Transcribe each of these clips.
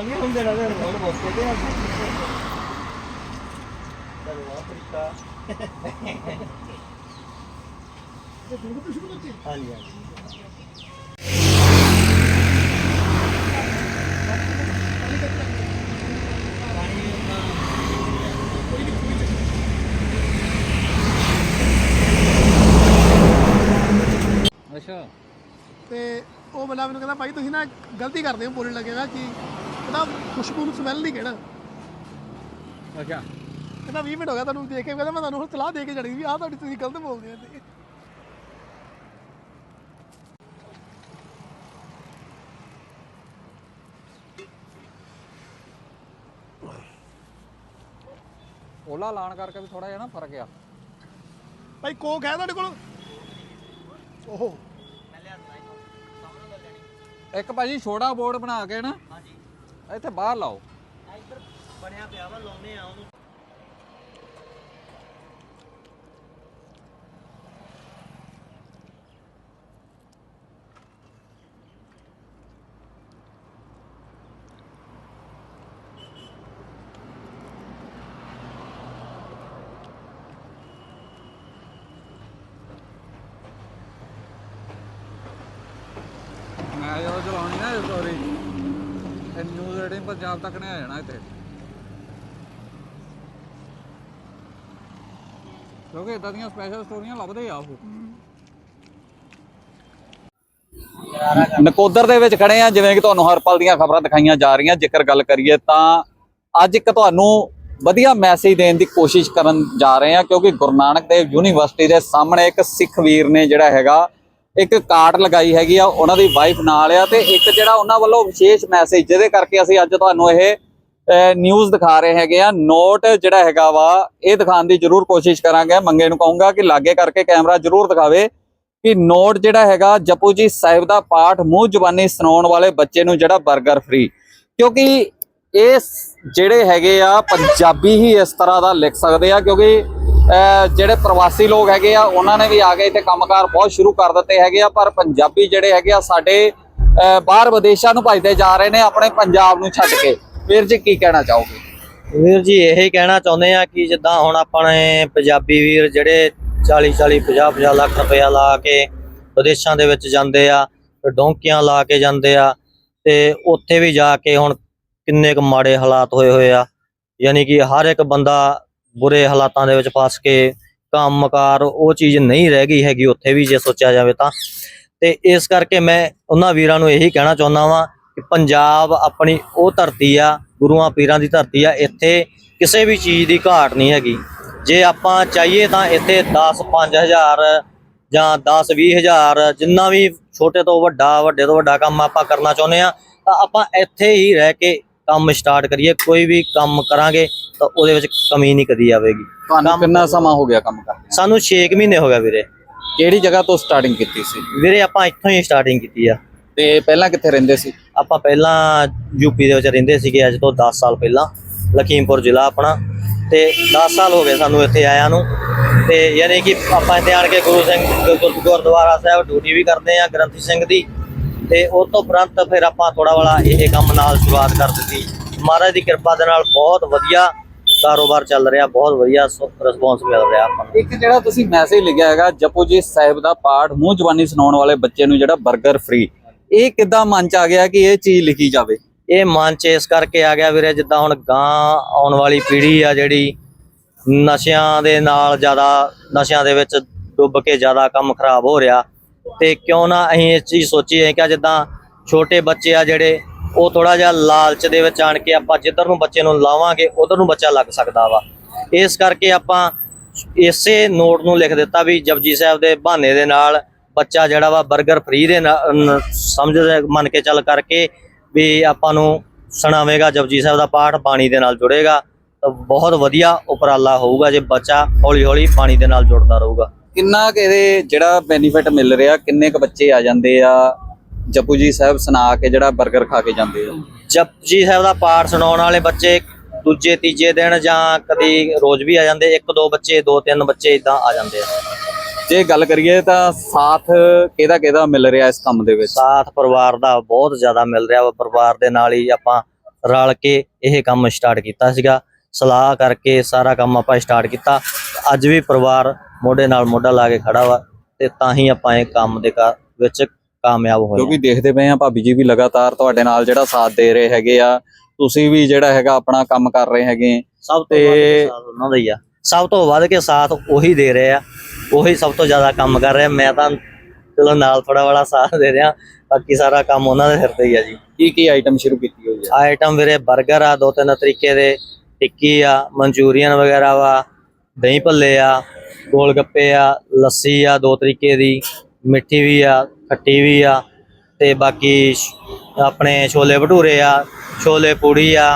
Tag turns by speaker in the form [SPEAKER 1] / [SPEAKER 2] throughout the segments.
[SPEAKER 1] ਤੇ ਹਾਂਜੀ ਹਾਂਜੀ
[SPEAKER 2] ਅੱਛਾ
[SPEAKER 3] ਉਹ ਬੰਦਾ ਮੈਨੂੰ ਕਹਿੰਦਾ ਭਾਈ ਤੁਸੀਂ ਨਾ ਗਲਤੀ ਕਰਦੇ ਹੋ ਬੋਲਣ ਲੱਗੇਗਾ ਕਿ ਕਹਿੰਦਾ ਖੁਸ਼ਬੂ ਨੂੰ ਸਮੈਲ ਨਹੀਂ ਕਹਿਣਾ।
[SPEAKER 2] ਅੱਛਾ।
[SPEAKER 3] ਕਹਿੰਦਾ 20 ਮਿੰਟ ਹੋ ਗਿਆ ਤੁਹਾਨੂੰ ਦੇਖ ਕੇ ਕਹਿੰਦਾ ਮੈਂ ਤੁਹਾਨੂੰ ਹੁਣ ਸਲਾਹ ਦੇ ਕੇ ਜਾਣੀ ਵੀ ਆਹ ਤੁਹਾਡੀ ਤੁਸੀਂ ਗਲਤ ਬੋਲਦੇ ਆ ਤੇ।
[SPEAKER 2] ਓਲਾ ਲਾਣ ਕਰਕੇ ਵੀ ਥੋੜਾ ਜਿਹਾ ਨਾ ਫ਼ਰਕ ਆ।
[SPEAKER 3] ਭਾਈ ਕੋਕ ਹੈ ਤੁਹਾਡੇ ਕੋਲ? ਓਹੋ।
[SPEAKER 2] ਇੱਕ ਭਾਜੀ ਛੋਟਾ ਬੋਰਡ ਬਣਾ ਕੇ ਨਾ ਇੱਥੇ ਬਾਹਰ ਲਾਓ।
[SPEAKER 1] ਇੱਧਰ ਬਣਿਆ ਪਿਆ ਵਾ ਲਾਉਨੇ ਆ ਉਹਨੂੰ
[SPEAKER 2] ਮੈਂ ਚਲਾਉਣੀ ਨਾ ਸਟੋਰੀ ਇਹ ਨਿਊਜ਼ ਰੇਟਿੰਗ ਪੰਜਾਬ ਤੱਕ ਨੇ ਆ ਜਾਣਾ ਇੱਥੇ। ਕਿਉਂਕਿ ਇਦਾਂ ਦੀਆਂ ਸਪੈਸ਼ਲ ਸਟੋਰੀਆਂ ਲੱਭਦੇ ਆ ਉਹ। ਨਕੋਦਰ ਦੇ ਵਿੱਚ ਖੜੇ ਆ, ਜਿਵੇਂ ਕਿ ਤੁਹਾਨੂੰ ਹਰ ਪਲ ਦੀਆਂ ਖਬਰਾਂ ਦਿਖਾਈਆਂ ਜਾ ਰਹੀਆਂ। ਜੇਕਰ ਗੱਲ ਕਰੀਏ ਤਾਂ ਅੱਜ ਇੱਕ ਤੁਹਾਨੂੰ ਵਧੀਆ ਮੈਸੇਜ ਦੇਣ ਦੀ ਕੋਸ਼ਿਸ਼ ਕਰਨ ਜਾ ਰਹੇ ਆ, ਕਿਉਂਕਿ ਗੁਰੂ ਨਾਨਕ ਦੇਵ ਯੂਨੀਵਰਸਿਟੀ ਦੇ ਸਾਹਮਣੇ ਇੱਕ ਸਿੱਖ ਵੀਰ ਨੇ ਜਿਹੜਾ ਹੈਗਾ ਇੱਕ ਕਾਰਡ ਲਗਾਈ ਹੈਗੀ ਆ, ਉਹਨਾਂ ਦੀ ਵਾਈਫ ਨਾਲ ਆ ਤੇ ਇੱਕ ਜਿਹੜਾ ਉਹਨਾਂ ਵੱਲੋਂ ਵਿਸ਼ੇਸ਼ ਮੈਸੇਜ ਜਿਹਦੇ ਕਰਕੇ ਅਸੀਂ ਅੱਜ ਤੁਹਾਨੂੰ ਇਹ ਨਿਊਜ਼ ਦਿਖਾ ਰਹੇ ਹੈਗੇ ਆ। ਨੋਟ ਜਿਹੜਾ ਹੈਗਾ ਵਾ, ਇਹ ਦਿਖਾਉਣ ਦੀ ਜ਼ਰੂਰ ਕੋਸ਼ਿਸ਼ ਕਰਾਂਗੇ। ਮੰਗੇ ਨੂੰ ਕਹੂੰਗਾ ਕਿ ਲਾਗੇ ਕਰਕੇ ਕੈਮਰਾ ਜ਼ਰੂਰ ਦਿਖਾਵੇ ਕਿ ਨੋਟ ਜਿਹੜਾ ਹੈਗਾ ਜਪੂ ਜੀ ਸਾਹਿਬ ਦਾ ਪਾਠ ਮੂੰਹ ਜ਼ਬਾਨੀ ਸੁਣਾਉਣ ਵਾਲੇ ਬੱਚੇ ਨੂੰ ਜਿਹੜਾ 버ਗਰ ਫ੍ਰੀ ਕਿਉਂਕਿ ਇਹ ਜਿਹੜੇ ਹੈਗੇ ਆ, ਪੰਜਾਬੀ ਹੀ ਇਸ ਤਰ੍ਹਾਂ ਦਾ ਲਿਖ ਸਕਦੇ ਆ, ਕਿਉਂਕਿ ਜਿਹੜੇ ਪ੍ਰਵਾਸੀ ਲੋਕ ਹੈਗੇ ਆ, ਉਹਨਾਂ ਨੇ ਵੀ ਆ ਕੇ ਇੱਥੇ ਕੰਮਕਾਰ ਬਹੁਤ ਸ਼ੁਰੂ ਕਰ ਦਿੱਤੇ ਹੈਗੇ ਆ, ਪਰ ਪੰਜਾਬੀ ਜਿਹੜੇ ਹੈਗੇ ਆ, ਸਾਡੇ ਬਾਹਰ ਵਿਦੇਸ਼ਾਂ ਨੂੰ ਭਜਦੇ ਜਾ ਰਹੇ ਨੇ ਆਪਣੇ ਪੰਜਾਬ ਨੂੰ ਛੱਡ ਕੇ। ਵੀਰ ਜੀ, ਕੀ ਕਹਿਣਾ ਚਾਹੋਗੇ?
[SPEAKER 1] ਵੀਰ ਜੀ, ਇਹ ਕਹਿਣਾ ਚਾਹੁੰਦੇ ਆ ਕਿ ਜਿੱਦਾਂ ਹੁਣ ਆਪਣੇ ਪੰਜਾਬੀ ਵੀਰ ਜਿਹੜੇ 40 40 50 50 ਲੱਖ ਰੁਪਇਆ ਲਾ ਕੇ ਵਿਦੇਸ਼ਾਂ ਦੇ ਵਿੱਚ ਜਾਂਦੇ ਆ ਡੋਂਕੀਆਂ ਲਾ ਕੇ ਜਾਂਦੇ ਆ, ਤੇ ਉੱਥੇ ਵੀ ਜਾ ਕੇ ਹੁਣ ਕਿੰਨੇ ਕੁ ਮਾੜੇ ਹਾਲਾਤ ਹੋਏ ਹੋਏ ਆ। ਯਾਨੀ ਕਿ ਹਰ ਇੱਕ ਬੰਦਾ ਬੁਰੇ ਹਾਲਾਤਾਂ ਦੇ ਵਿੱਚ ਫਸ ਕੇ ਕੰਮਕਾਰ ਉਹ ਚੀਜ਼ ਨਹੀਂ ਰਹਿ ਗਈ ਹੈਗੀ ਉੱਥੇ ਵੀ ਜੇ ਸੋਚਿਆ ਜਾਵੇ ਤਾਂ। ਤੇ ਇਸ ਕਰਕੇ ਮੈਂ ਉਹਨਾਂ ਵੀਰਾਂ ਨੂੰ ਇਹੀ ਕਹਿਣਾ ਚਾਹੁੰਦਾ ਵਾਂ ਕਿ ਪੰਜਾਬ ਆਪਣੀ ਉਹ ਧਰਤੀ ਆ, ਗੁਰੂਆਂ ਪੀਰਾਂ ਦੀ ਧਰਤੀ ਆ, ਇੱਥੇ ਕਿਸੇ ਵੀ ਚੀਜ਼ ਦੀ ਘਾਟ ਨਹੀਂ ਹੈਗੀ। ਜੇ ਆਪਾਂ ਚਾਹੀਏ ਤਾਂ ਇੱਥੇ 10 5000 ਜਾਂ 10 20000 ਜਿੰਨਾ ਵੀ ਛੋਟੇ ਤੋਂ ਵੱਡਾ, ਵੱਡੇ ਤੋਂ ਵੱਡਾ ਕੰਮ ਆਪਾਂ ਕਰਨਾ ਚਾਹੁੰਦੇ ਆ ਤਾਂ ਆਪਾਂ ਇੱਥੇ ਹੀ ਰਹਿ ਕੇ ਕੰਮ ਸਟਾਰਟ ਕਰੀਏ ਕੋਈ ਵੀ ਕੰਮ ਕਰਾਂਗੇ ਤਾਂ ਉਹਦੇ ਵਿੱਚ ਕਮੀ ਨਹੀਂ ਕਦੀ ਆਵੇਗੀ।
[SPEAKER 2] ਤੁਹਾਨੂੰ ਕਿੰਨਾ ਸਮਾਂ ਹੋ ਗਿਆ ਕੰਮ ਕਰਦੇ
[SPEAKER 1] ਸਾਨੂੰ 6 ਮਹੀਨੇ ਹੋ ਗਏ ਵੀਰੇ।
[SPEAKER 2] ਕਿਹੜੀ ਜਗ੍ਹਾ ਤੋਂ ਸਟਾਰਟਿੰਗ ਕੀਤੀ ਸੀ?
[SPEAKER 1] ਵੀਰੇ ਆਪਾਂ ਇੱਥੋਂ ਹੀ ਸਟਾਰਟਿੰਗ ਕੀਤੀ ਆ।
[SPEAKER 2] ਤੇ ਪਹਿਲਾਂ ਕਿੱਥੇ ਰਹਿੰਦੇ ਸੀ?
[SPEAKER 1] ਆਪਾਂ ਪਹਿਲਾਂ ਯੂਪੀ ਦੇ ਵਿੱਚ ਰਹਿੰਦੇ ਸੀਗੇ ਅੱਜ ਤੋਂ 10 ਸਾਲ ਪਹਿਲਾਂ ਲਖੀਮਪੁਰ ਜ਼ਿਲ੍ਹਾ ਆਪਣਾ। ਤੇ 10 ਸਾਲ ਹੋ ਗਏ ਸਾਨੂੰ ਇੱਥੇ ਆਇਆਂ ਨੂੰ। ਤੇ ਯਾਨੀ ਕਿ ਆਪਾਂ ਇੱਥੇ ਆਣ ਕੇ ਗੁਰੂ ਸਿੰਘ ਗੁਰ- ਗੁਰ- ਗੁਰਦੁਆਰਾ ਸਾਹਿਬ ਡਿਊਟੀ ਵੀ ਕਰਦੇ ਆ ਗ੍ਰੰਥੀ ਸਿੰਘ ਦੀ। ਤੇ ਉਸ ਤੋਂ ਉਪਰੰਤ ਫਿਰ ਆਪਾਂ ਥੋੜਾ ਵਾਲਾ ਇਹ ਕੰਮ ਨਾਲ ਸ਼ੁਰੂਆਤ ਕਰ ਦਿੱਤੀ। ਮਹਾਰਾਜ ਦੀ ਕਿਰਪਾ ਦੇ ਨਾਲ ਬਹੁਤ ਵਧੀਆ ਕਾਰੋਬਾਰ ਚੱਲ ਰਿਹਾ ਬਹੁਤ ਵਧੀਆ ਰਿਸਪੌਂਸ ਮਿਲ ਰਿਹਾ ਆਪਾਂ ਨੂੰ।
[SPEAKER 2] ਇੱਕ ਜਿਹੜਾ ਤੁਸੀਂ ਮੈਸੇਜ ਲਿਖਿਆ ਹੈਗਾ ਜਪੋ ਜੀ ਸਾਹਿਬ ਦਾ ਪਾਠ ਮੂੰਹ ਜ਼ਬਾਨੀ ਸੁਣਾਉਣ ਵਾਲੇ ਬੱਚੇ ਨੂੰ ਜਿਹੜਾ 버ਗਰ ਫ੍ਰੀ ਇਹ ਕਿੱਦਾਂ ਮਨ ਚ ਆ ਗਿਆ ਕਿ ਇਹ ਚੀਜ਼ ਲਿਖੀ ਜਾਵੇ?
[SPEAKER 1] ਇਹ ਮਨ ਚ ਇਸ ਕਰਕੇ ਆ ਗਿਆ ਵੀਰੇ ਜਿੱਦਾਂ ਹੁਣ ਗਾਂ ਆਉਣ ਵਾਲੀ ਪੀੜ੍ਹੀ ਆ ਜਿਹੜੀ ਨਸ਼ਿਆਂ ਦੇ ਨਾਲ ਜ਼ਿਆਦਾ ਨਸ਼ਿਆਂ ਦੇ ਵਿੱਚ ਡੁੱਬ ਕੇ ਜ਼ਿਆਦਾ ਕੰਮ ਖਰਾਬ ਹੋ ਰਿਹਾ। ਤੇ ਕਿਉਂ ਨਾ ਅਸੀਂ ਇਸ ਚੀਜ਼ ਸੋਚੀਏ ਕਿ ਜਿੱਦਾਂ ਛੋਟੇ ਬੱਚੇ ਆ ਜਿਹੜੇ, ਉਹ ਥੋੜਾ ਜਿਹਾ ਲਾਲਚ ਦੇ ਵਿੱਚ ਆਣ ਕੇ ਆਪਾਂ ਜਿੱਧਰ ਨੂੰ ਬੱਚੇ ਨੂੰ ਲਾਵਾਂਗੇ, ਉਧਰ ਨੂੰ ਬੱਚਾ ਲੱਗ ਸਕਦਾ ਵਾ। ਇਸ ਕਰਕੇ ਆਪਾਂ ਇਸੇ ਨੋਟ ਨੂੰ ਲਿਖ ਦਿੱਤਾ ਵੀ ਜਪਜੀ ਸਾਹਿਬ ਦੇ ਬਹਾਨੇ ਦੇ ਨਾਲ ਬੱਚਾ ਜਿਹੜਾ ਵਾ 버ਗਰ ਫ੍ਰੀ ਦੇ ਨਾਲ- ਨ- ਸਮਝ ਮੰਨ ਕੇ ਚੱਲ ਕਰਕੇ ਵੀ ਆਪਾਂ ਨੂੰ ਸੁਣਾਵੇਗਾ, ਜਪਜੀ ਸਾਹਿਬ ਦਾ ਪਾਠ ਬਾਣੀ ਦੇ ਨਾਲ ਜੁੜੇਗਾ। ਤਾਂ ਬਹੁਤ ਵਧੀਆ ਉਪਰਾਲਾ ਹੋਊਗਾ ਜੇ ਬੱਚਾ ਹੌਲੀ ਹੌਲੀ ਪਾਣੀ ਦੇ ਨਾਲ ਜੁੜਦਾ ਰਹੂਗਾ।
[SPEAKER 2] ਕਿੰਨਾ ਕਿ ਇਹਦੇ ਜਿਹੜਾ ਬੈਨੀਫਿਟ ਮਿਲ ਰਿਹਾ ਕਿੰਨੇ ਕ ਬੱਚੇ ਆ ਜਾਂਦੇ ਆ? ਜਪੂ ਜੀ ਸਾਹਿਬ ਸੁਣਾ ਕੇ ਜਿਹੜਾ 버ਗਰ ਖਾ ਕੇ ਜਾਂਦੇ ਆ।
[SPEAKER 1] ਜਪਜੀ ਸਾਹਿਬ ਦਾ ਪਾਠ ਸੁਣਾਉਣ ਵਾਲੇ ਬੱਚੇ ਦੂਜੇ ਤੀਜੇ ਦਿਨ ਜਾਂ ਕਦੀ ਰੋਜ਼ ਵੀ ਆ ਜਾਂਦੇ ਇੱਕ ਦੋ ਬੱਚੇ ਦੋ ਤਿੰਨ ਬੱਚੇ ਇਦਾਂ ਆ ਜਾਂਦੇ ਆ।
[SPEAKER 2] ਜੇ ਗੱਲ ਕਰੀਏ ਤਾਂ ਸਾਥ ਕਿਹਦਾ ਕਿਹਦਾ ਮਿਲ ਰਿਹਾ ਇਸ ਕੰਮ ਦੇ ਵਿੱਚ?
[SPEAKER 1] ਸਾਥ ਪਰਿਵਾਰ ਦਾ ਬਹੁਤ ਜ਼ਿਆਦਾ ਮਿਲ ਰਿਹਾ ਵਾ। ਪਰਿਵਾਰ ਦੇ ਨਾਲ ਹੀ ਆਪਾਂ ਰਲ ਕੇ ਇਹ ਕੰਮ ਸਟਾਰਟ ਕੀਤਾ ਸੀਗਾ। ਸਲਾਹ ਕਰਕੇ ਸਾਰਾ ਕੰਮ ਆਪਾਂ ਸਟਾਰਟ ਕੀਤਾ। ਅੱਜ ਵੀ ਪਰਿਵਾਰ ਮੋਢੇ ਨਾਲ ਮੋਢਾ ਲਾ ਕੇ ਖੜਾ ਵਾ ਤੇ ਤਾਂ ਹੀ ਆਪਾਂ ਇਹ ਕੰਮ ਦੇ ਵਿੱਚ ਕਾਮਯਾਬ ਹੋਏ
[SPEAKER 2] ਕਿਉਂਕਿ ਦੇਖਦੇ ਪਏ ਆ ਭਾਬੀ ਜੀ ਵੀ ਲਗਾਤਾਰ ਤੁਹਾਡੇ ਨਾਲ ਜਿਹੜਾ ਸਾਥ ਦੇ ਰਹੇ ਹੈਗੇ ਆ ਤੁਸੀਂ ਵੀ ਜਿਹੜਾ ਹੈਗਾ ਆਪਣਾ ਕੰਮ ਕਰ ਰਹੇ ਹੈਗੇ।
[SPEAKER 1] ਸਭ ਤੋਂ ਵੱਧ ਉਹਨਾਂ ਦਾ ਹੀ ਆ। ਸਭ ਤੋਂ ਵੱਧ ਕੇ ਸਾਥ ਉਹੀ ਦੇ ਰਹੇ ਆ ਉਹੀ ਸਭ ਤੋਂ ਜ਼ਿਆਦਾ ਕੰਮ ਕਰ ਰਿਹਾ ਮੈਂ ਤਾਂ ਚਲੋ ਨਾਲ ਥੋੜਾ ਬੜਾ ਸਾਥ ਦੇ ਰਿਹਾ ਬਾਕੀ ਸਾਰਾ ਕੰਮ ਉਹਨਾਂ ਦੇ ਸਿਰ ਤੇ ਹੀ ਆ ਜੀ।
[SPEAKER 2] ਕੀ ਕੀ ਆਈਟਮ ਸ਼ੁਰੂ ਕੀਤੀ ਹੋਈ ਹੈ
[SPEAKER 1] ਆਈਟਮ ਵੀਰੇ 버ਗਰ ਆ ਦੋ ਤਿੰਨ ਤਰੀਕੇ ਦੇ ਟਿੱਕੀ ਆ ਮਨਚੂਰੀਅਨ ਵਗੈਰਾ ਵਾ ਦਹੀਂ ਭੱਲੇ ਆ ਗੋਲ ਗੱਪੇ ਆ ਲੱਸੀ ਆ ਦੋ ਤਰੀਕੇ ਦੀ ਮਿੱਠੀ ਵੀ ਆ ਖੱਟੀ ਵੀ ਆ ਤੇ ਬਾਕੀ ਆਪਣੇ ਛੋਲੇ ਭਟੂਰੇ ਆ ਛੋਲੇ ਪੂੜੀ ਆ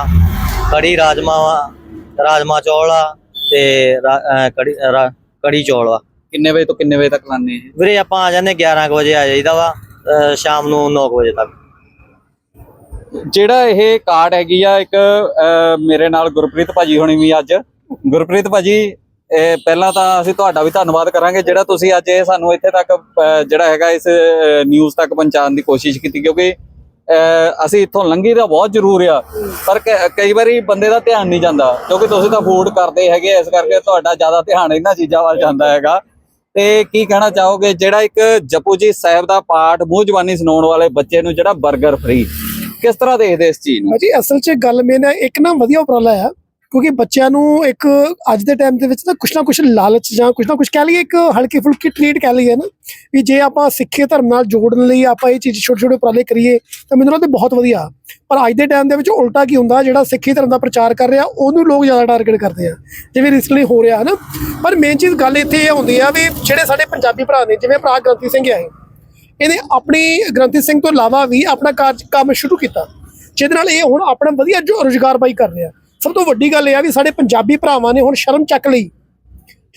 [SPEAKER 1] ਕੜੀ ਰਾਜਮਾ ਰਾਜਮਾ ਚੌਲ ਆ ਤੇ ਕੜੀ ਕੜੀ ਚੌਲ ਆ।
[SPEAKER 2] ਕਿੰਨੇ ਵਜੇ ਤੋਂ ਕਿੰਨੇ ਵਜੇ ਤੱਕ ਲਾਣੇ
[SPEAKER 1] ਵੀਰੇ ਆਪਾਂ ਆ ਜਾਂਦੇ 11 ਕੁ ਵਜੇ ਆ ਜਾਈਦਾ ਵਾ ਸ਼ਾਮ ਨੂੰ 9 ਕੁ ਵਜੇ ਤੱਕ।
[SPEAKER 2] ਜਿਹੜਾ ਇਹ ਕਾਰਡ ਹੈਗੀ ਆ ਇੱਕ ਮੇਰੇ ਨਾਲ ਗੁਰਪ੍ਰੀਤ ਭਾਜੀ ਹੋਣੀ ਵੀ ਅੱਜ। ਗੁਰਪ੍ਰੀਤ ਭਾਜੀ ਇਹ ਪਹਿਲਾਂ ਤਾਂ ਅਸੀਂ ਤੁਹਾਡਾ ਵੀ ਧੰਨਵਾਦ ਕਰਾਂਗੇ ਜਿਹੜਾ ਤੁਸੀਂ ਅੱਜ ਇਹ ਸਾਨੂੰ ਇੱਥੇ ਤੱਕ ਜਿਹੜਾ ਹੈਗਾ ਇਸ ਨਿਊਜ਼ ਤੱਕ ਪਹੁੰਚਾਉਣ ਦੀ ਕੋਸ਼ਿਸ਼ ਕੀਤੀ ਕਿਉਂਕਿ ਅਸੀਂ ਇੱਥੋਂ ਲੰਘੀ ਦਾ ਬਹੁਤ ਜ਼ਰੂਰ ਆ, ਪਰ ਕਈ ਵਾਰੀ ਬੰਦੇ ਦਾ ਧਿਆਨ ਨਹੀਂ ਜਾਂਦਾ ਕਿਉਂਕਿ ਤੁਸੀਂ ਤਾਂ ਫੂਡ ਕਰਦੇ ਹੈਗੇ ਇਸ ਕਰਕੇ ਤੁਹਾਡਾ ਜ਼ਿਆਦਾ ਧਿਆਨ ਇਹਨਾਂ ਚੀਜ਼ਾਂ ਵੱਲ ਜਾਂਦਾ ਹੈਗਾ। ਤੇ ਕੀ ਕਹਿਣਾ ਚਾਹੋਗੇ, ਜਿਹੜਾ ਇੱਕ ਜਪੂ ਜੀ ਸਾਹਿਬ ਦਾ ਪਾਠ ਮੂੰਹ ਜ਼ਬਾਨੀ ਸੁਣਾਉਣ ਵਾਲੇ ਬੱਚੇ ਨੂੰ ਜਿਹੜਾ 버ਗਰ ਫ੍ਰੀ ਕਿਸ ਤਰ੍ਹਾਂ ਦੇਖਦੇ ਇਸ ਚੀਜ਼ ਨੂੰ?
[SPEAKER 3] ਜੀ ਅਸਲ 'ਚ ਗੱਲ ਮੇਨ ਇੱਕ ਨਾ ਵਧੀਆ ਉਪਰਾਲਾ ਆ ਕਿਉਂਕਿ ਬੱਚਿਆਂ ਨੂੰ ਇੱਕ ਅੱਜ ਦੇ ਟਾਈਮ ਦੇ ਵਿੱਚ ਤਾਂ ਕੁਛ ਨਾ ਕੁਛ ਲਾਲਚ ਜਾਂ ਕੁਛ ਨਾ ਕੁਛ ਕਹਿ ਲਈਏ, ਇੱਕ ਹਲਕੀ ਫੁਲਕੀ ਟ੍ਰੀਟ ਕਹਿ ਲਈਏ ਨਾ, ਵੀ ਜੇ ਆਪਾਂ ਸਿੱਖੀ ਧਰਮ ਨਾਲ ਜੋੜਨ ਲਈ ਆਪਾਂ ਇਹ ਚੀਜ਼ ਛੋਟੇ ਛੋਟੇ ਉਪਰਾਲੇ ਕਰੀਏ, ਤਾਂ ਮੈਨੂੰ ਲੱਗਦਾ ਬਹੁਤ ਵਧੀਆ। ਪਰ ਅੱਜ ਦੇ ਟਾਈਮ ਦੇ ਵਿੱਚ ਉਲਟਾ ਕੀ ਹੁੰਦਾ, ਜਿਹੜਾ ਸਿੱਖੀ ਧਰਮ ਦਾ ਪ੍ਰਚਾਰ ਕਰ ਰਿਹਾ, ਉਹਨੂੰ ਲੋਕ ਜ਼ਿਆਦਾ ਟਾਰਗੇਟ ਕਰਦੇ ਆ, ਜਿਵੇਂ ਰੀਸੈਂਟਲੀ ਹੋ ਰਿਹਾ ਹੈ ਨਾ। ਪਰ ਮੇਨ ਚੀਜ਼ ਗੱਲ ਇੱਥੇ ਇਹ ਹੁੰਦੀ ਆ ਵੀ ਜਿਹੜੇ ਸਾਡੇ ਪੰਜਾਬੀ ਭਰਾ ਨੇ, ਜਿਵੇਂ ਭਰਾ ਗ੍ਰੰਥੀ ਸਿੰਘ ਆਏ ਇਹਨੇ ਆਪਣੀ ਗ੍ਰੰਥੀ ਸਿੰਘ ਤੋਂ ਇਲਾਵਾ ਵੀ ਆਪਣਾ ਕਾਰਜ ਕੰਮ ਸ਼ੁਰੂ ਕੀਤਾ, ਜਿਹਦੇ ਨਾਲ ਇਹ ਹੁਣ ਆਪਣਾ ਵਧੀਆ ਜੋ ਬਾਈ ਕਰ ਰਿਹਾ। ਸਭ ਤੋਂ ਵੱਡੀ ਗੱਲ ਇਹ ਆ ਵੀ ਸਾਡੇ ਪੰਜਾਬੀ ਭਰਾਵਾਂ ਨੇ ਹੁਣ ਸ਼ਰਮ ਚੱਕ ਲਈ।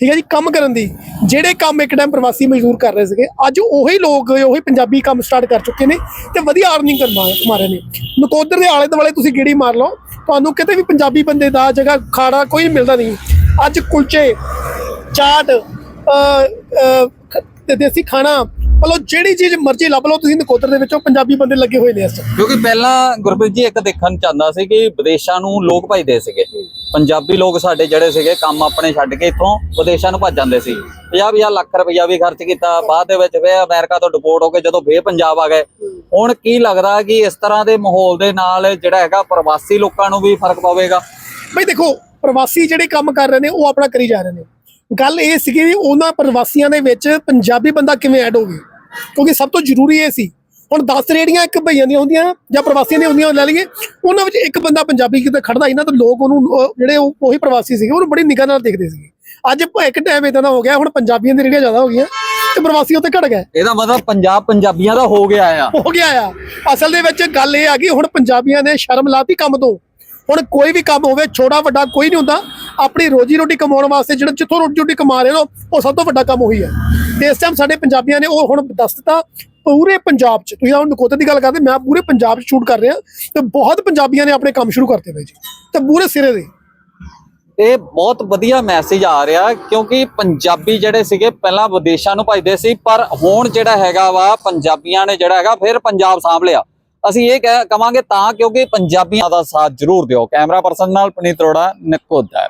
[SPEAKER 3] ਠੀਕ ਹੈ ਜੀ ਕੰਮ ਕਰਨ ਦੀ। ਜਿਹੜੇ ਕੰਮ ਇੱਕ ਟਾਈਮ ਪ੍ਰਵਾਸੀ ਮਜ਼ਦੂਰ ਕਰ ਰਹੇ ਸੀਗੇ ਅੱਜ ਉਹੀ ਲੋਕ ਉਹੀ ਪੰਜਾਬੀ ਕੰਮ ਸਟਾਰਟ ਕਰ ਚੁੱਕੇ ਨੇ ਤੇ ਵਧੀਆ ਅਰਨਿੰਗ ਕਰਵਾ ਰਹੇ ਨੇ। ਨਕੋਦਰ ਦੇ ਆਲੇ ਦੁਆਲੇ ਤੁਸੀਂ ਗੇੜੀ ਮਾਰ ਲਓ ਤੁਹਾਨੂੰ ਕਿਤੇ ਵੀ ਪੰਜਾਬੀ ਬੰਦੇ ਦਾ ਜਗ੍ਹਾ ਖਾਣਾ ਕੋਈ ਮਿਲਦਾ ਨਹੀਂ। ਅੱਜ ਕੁਲਚੇ ਚਾਟ ਅ, ਦੇਸੀ ਖਾਣਾ ਮਤਲਬ ਜਿਹੜੀ ਚੀਜ਼ ਮਰਜ਼ੀ ਲੱਭ ਲਓ ਤੁਸੀਂ ਨਕੋਦਰ ਦੇ ਵਿੱਚੋਂ ਪੰਜਾਬੀ ਬੰਦੇ ਲੱਗੇ ਹੋਏ ਨੇ ਇਸ
[SPEAKER 2] ਕਿਉਂਕਿ ਪਹਿਲਾਂ ਗੁਰਪ੍ਰੀਤ ਜੀ ਇੱਕ ਦੇਖਣ ਚ ਆਉਂਦਾ ਸੀ ਕਿ ਵਿਦੇਸ਼ਾਂ ਨੂੰ ਲੋਕ ਭਜਦੇ ਸੀਗੇ। ਪੰਜਾਬੀ ਲੋਕ ਸਾਡੇ ਜਿਹੜੇ ਸੀਗੇ ਕੰਮ ਆਪਣੇ ਛੱਡ ਕੇ ਇੱਥੋਂ ਵਿਦੇਸ਼ਾਂ ਨੂੰ ਭੱਜ ਜਾਂਦੇ ਸੀ। 50 ਲੱਖ ਰੁਪਈਆ ਵੀ ਖਰਚ ਕੀਤਾ ਬਾਅਦ ਦੇ ਵਿੱਚ ਫੇਰ ਅਮਰੀਕਾ ਤੋਂ ਡਿਪੋਰਟ ਹੋ ਕੇ ਜਦੋਂ ਫੇਰ ਪੰਜਾਬ ਆ ਗਏ। ਹੁਣ ਕੀ ਲੱਗਦਾ ਕਿ ਇਸ ਤਰ੍ਹਾਂ ਦੇ ਮਾਹੌਲ ਦੇ ਨਾਲ ਜਿਹੜਾ ਹੈਗਾ ਪ੍ਰਵਾਸੀ ਲੋਕਾਂ ਨੂੰ ਵੀ ਫ਼ਰਕ ਪਵੇਗਾ?
[SPEAKER 3] ਬਈ ਦੇਖੋ ਪ੍ਰਵਾਸੀ ਜਿਹੜੇ ਕੰਮ ਕਰ ਰਹੇ ਨੇ ਉਹ ਆਪਣਾ ਕਰੀ ਜਾ ਰਹੇ ਨੇ। ਗੱਲ ਇਹ ਸੀਗੀ ਵੀ ਉਹਨਾਂ ਪ੍ਰਵਾਸੀਆਂ ਦੇ ਵਿੱਚ ਪੰਜਾਬੀ ਬੰਦਾ ਕਿਵੇਂ ਐਡ ਹੋਵੇ? ਕਿਉਂਕਿ ਸਭ ਤੋਂ ਜ਼ਰੂਰੀ ਇਹ ਸੀ। ਹੁਣ 10 ਰੇੜੀਆਂ ਇੱਕ ਭਈਆਂ ਦੀਆਂ ਹੁੰਦੀਆਂ ਜਾਂ ਪ੍ਰਵਾਸੀਆਂ ਦੀਆਂ ਹੁੰਦੀਆਂ ਲੈ ਲਈਏ। ਉਹਨਾਂ ਵਿੱਚ ਇੱਕ ਬੰਦਾ ਪੰਜਾਬੀ ਕਿਤੇ ਖੜਦਾ ਸੀ ਨਾ ਤਾਂ ਲੋਕ ਉਹਨੂੰ ਉਹ ਜਿਹੜੇ ਉਹ- ਪ੍ਰਵਾਸੀ ਸੀਗੇ ਉਹਨੂੰ ਬੜੀ ਨਿਗਾਹ ਨਾਲ ਦੇਖਦੇ ਸੀਗੇ। ਅੱਜ ਇੱਕ ਟਾਈਮ ਇਦਾਂ ਦਾ ਹੋ ਗਿਆ ਹੁਣ ਪੰਜਾਬੀਆਂ ਦੀਆਂ ਰੇੜੀਆਂ ਜ਼ਿਆਦਾ ਹੋ ਗਈਆਂ ਤੇ ਪ੍ਰਵਾਸੀ ਉੱਤੇ ਘਟ ਗਏ।
[SPEAKER 2] ਇਹਦਾ ਮਤਲਬ ਪੰਜਾਬ ਪੰਜਾਬੀਆਂ ਦਾ ਹੋ ਗਿਆ ਆ।
[SPEAKER 3] ਹੋ ਗਿਆ ਆ। ਅਸਲ ਦੇ ਵਿੱਚ ਗੱਲ ਇਹ ਆ ਕਿ ਹੁਣ ਪੰਜਾਬੀਆਂ ਨੇ ਸ਼ਰਮ ਲਾਤੀ ਕੰਮ ਤੋਂ। ਹੁਣ ਕੋਈ ਵੀ ਕੰਮ ਹੋਵੇ, ਛੋਟਾ ਵੱਡਾ ਕੋਈ ਨਹੀਂ ਹੁੰਦਾ। ਆਪਣੀ ਰੋਜੀ ਰੋਟੀ ਕਮਾਉਣ ਵਾਸਤੇ ਜਿਹੜਾ ਜਿੱਥੋਂ ਰੋਟੀ ਰੋਟੀ ਕਮਾ ਰਹੇ ਹੋ ਉਹ ਸਭ ਤੋਂ ਵੱਡਾ ਕੰਮ ਉਹੀ ਹੈ। ਤੇ ਇਸ ਟਾਈਮ ਸਾਡੇ ਪੰਜਾਬੀਆਂ ਨੇ ਉਹ ਹੁਣ ਦੱਸ ਦਿੱਤਾ, ਪੂਰੇ ਪੰਜਾਬ 'ਚ, ਤੁਸੀਂ ਹੁਣ ਨਕੋਦਰ ਦੀ ਗੱਲ ਕਰਦੇ, ਮੈਂ ਪੂਰੇ ਪੰਜਾਬ 'ਚ ਸ਼ੂਟ ਕਰ ਰਿਹਾ, ਤੇ ਬਹੁਤ ਪੰਜਾਬੀਆਂ ਨੇ ਆਪਣੇ ਕੰਮ ਸ਼ੁਰੂ ਕਰਤੇ ਪਏ ਜੀ, ਤੇ ਪੂਰੇ ਸਿਰੇ ਦੇ।
[SPEAKER 2] ਇਹ ਬਹੁਤ ਵਧੀਆ ਮੈਸੇਜ ਆ ਰਿਹਾ, ਕਿਉਂਕਿ ਪੰਜਾਬੀ ਜਿਹੜੇ ਸੀਗੇ, ਪਹਿਲਾਂ ਵਿਦੇਸ਼ਾਂ ਨੂੰ ਭਜਦੇ ਸੀ, ਪਰ ਹੁਣ ਜਿਹੜਾ ਹੈਗਾ ਵਾ, ਪੰਜਾਬੀਆਂ ਨੇ ਜਿਹੜਾ ਹੈਗਾ, ਫਿਰ ਪੰਜਾਬ ਸਾਂਭ ਲਿਆ। ਅਸੀਂ ਇਹ ਕਹਿ- ਕਵਾਂਗੇ ਤਾਂ ਕਿਉਂਕਿ ਪੰਜਾਬੀਆਂ ਦਾ ਸਾਥ ਜ਼ਰੂਰ ਦਿਓ। ਕੈਮਰਾ ਪਰਸਨ ਨਾਲ ਪਨੀਤ ਅਰੋੜਾ ਨਕੋਦਰ